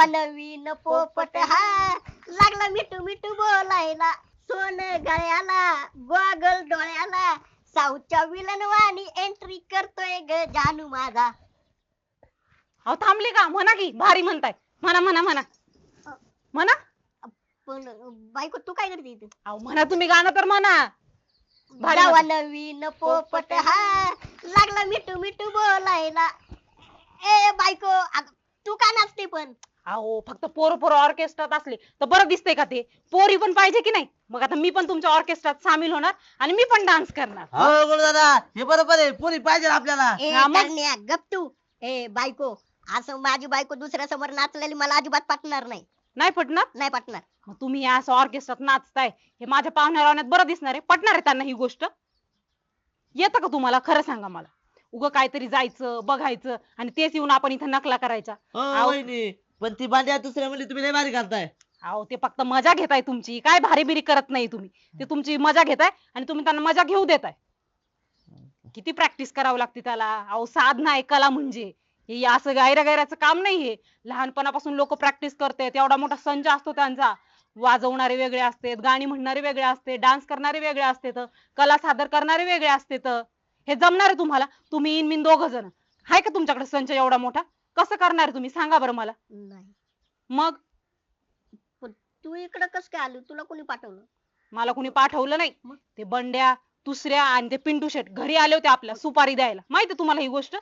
नवा नवीन पोपट हा. लागला मिठू मिठू बोलायला. सोन गळ्याला गोगल डोळ्याला. साऊच्या विलन वाणी एंट्री करतोय ग जानू माझा. अहो थांबले का? म्हणा की भारी म्हणताय. म्हणा म्हणा म्हणा. म्हणा. पण बायको तू काय करते इथं? अहो म्हणा तुम्ही गाणं तर म्हणा. भारी नवा. नवीन पोपट हा. लागला मिठू मिठू बोलायला. ए बायको अगं, पण. अहो फक्त पोर पोर ऑर्केस्ट्रात असले तर बरं दिसतंय का ते? पोरी पण पाहिजे की नाही? मग आता मी पण तुमच्या ऑर्केस्ट्रात सामील होणार आणि मी पण डान्स करणार. हो गुरु दादा हे बरोबर आहे. पोरी पाहिजे आपल्याला. ए हा, मग? करण्या, गप तू. ए बायको असं माझी बायको दुसऱ्या समोर नाचलेली मला अजिबात पटणार नाही. नाही पटणार? नाही पटणार. मग तुम्ही या असं ऑर्केस्ट्रात नाचताय. हे माझ्या पाहुण्या रावण्यात बरं दिसणार आहे. पटणार आहे त्यांना ही गोष्ट? येतं का तुम्हाला? खरं सांगा मला. उगं काहीतरी जायचं बघायचं आणि तेच येऊन आपण इथं नकला करायचा. हो. वहिनी पण ती भांड्या दुसऱ्या म्हणजे तुम्ही लय भारी करताय अहो ते फक्त मजा घेताय तुमची. काय भारी बिरी करत नाही तुम्ही. ते तुमची मजा घेताय आणि तुम्ही त्यांना मजा घेऊ देताय. किती प्रॅक्टिस करावं लागते त्याला. अहो साधना आहे कला म्हणजे. हे असं गायऱ्या गायऱ्याचं काम नाही हे लहानपणापासून लोक प्रॅक्टिस करतात एवढा मोठा संच असतो त्यांचा. वाजवणारे वेगळे असतात गाणी म्हणणारे वेगळे असते डान्स करणारे वेगळे असतात कला सादर करणारे वेगळे असतात. हे जमणार आहे तुम्हाला? तुम्ही इन मिन दोघ जण. आहे का तुमच्याकडे संच एवढा मोठा? कसं करणार आहे तुम्ही? सांगा बरं मला. नाही. मग? पण तू इकडं कस काय आली? तुला कोणी पाठवलं? मला कुणी पाठवलं नाही. मग? ते बंड्या दुसऱ्या आणि ते पिंटू शेट घरी आले होते आपल्या सुपारी द्यायला. माहिती तुम्हाला ही गोष्ट?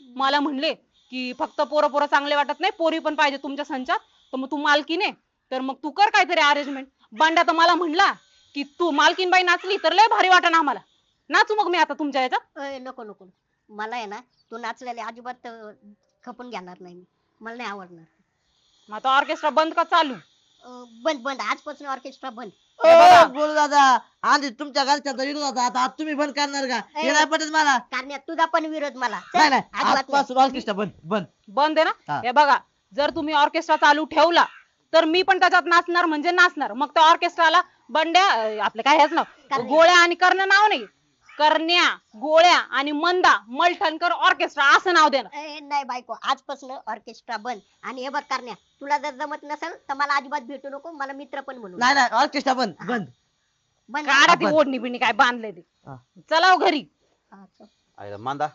मला म्हणले की फक्त पोरं पोरं चांगले वाटत नाही पोरी पण पाहिजे तुमच्या संचात. तर मग तू मालकीने तर मग तू कर काहीतरी अरेंजमेंट बंड्या तर मला म्हणला की तू मालकीन बाई नाचली तर लय भारी वाटण आम्हाला. नाचू मग मी आता तुमच्या याच्यात. अय, नको नको. मला आहे ना तू नाचलेले अजिबात अं, खपून घेणार नाही मी. मला नाही आवडणार. मग आता ऑर्केस्ट्रा बंद का चालू? अं, बंद बंद. आजपासून ऑर्केस्ट्रा बंद. ओ गुरु दादा आधी तुमच्या घरच्या विरोध होता आता आज तुम्ही बंद करणार का? हे. नाही पटत मला. कारण तुझा पण विरोध मला. चल, नाही नाही अजिबात नाही. आजपासून ऑर्केस्ट्रा बंद बंद. बंद आहे ना? हा. बघा जर तुम्ही ऑर्केस्ट्रा चालू ठेवला तर मी पण त्याच्यात नाचणार म्हणजे नाचणार. मग त्या ऑर्केस्ट्राला बंड्या अं, आपलं काय हेच नाव. गोळ्या आणि कर्ण नाव नाही. करण्या गोळ्या आणि मंदा मलठणकर ऑर्केस्ट्रा असं नाव देणार ए, नाही बायको आजपासून ऑर्केस्ट्रा बंद. आणि हे बघ करण्या तुला जर जमत नसेल तर मला अजिबात भेटू नको मला मित्र पण म्हणू नको. नाही नाही ऑर्केस्ट्रा बंद बंद. बंद. काढा ती आपण- ओढणी बिणी काय बांधले ते. हा. चला हो घरी. हा, चल. आईला मांदा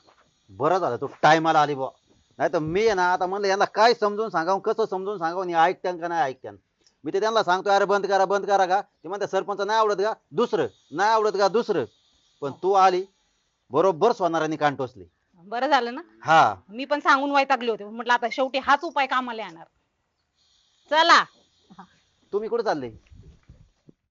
बरं झालं तू टायमाला आली बुवा नाही तर मी आहे ना आता म्हणलं यांना काय समजून सांगावं कसं समजून सांगावं आणि ऐकत्यान का नाही ऐकत्यान. मी ते त्यांना सांगतो अरे बंद करा बंद करा का? ते म्हणते सरपंच नाही आवडत का? दुसरं नाही आवडत का? दुसरं. पण तू आली बरोबर सोनारांनी कान टोचली. बरं झालं ना? हा. मी पण सांगून वैतागले होते. म्हटलं आता शेवटी हाच उपाय कामाला येणार. चला. तुम्ही कुठे चालले?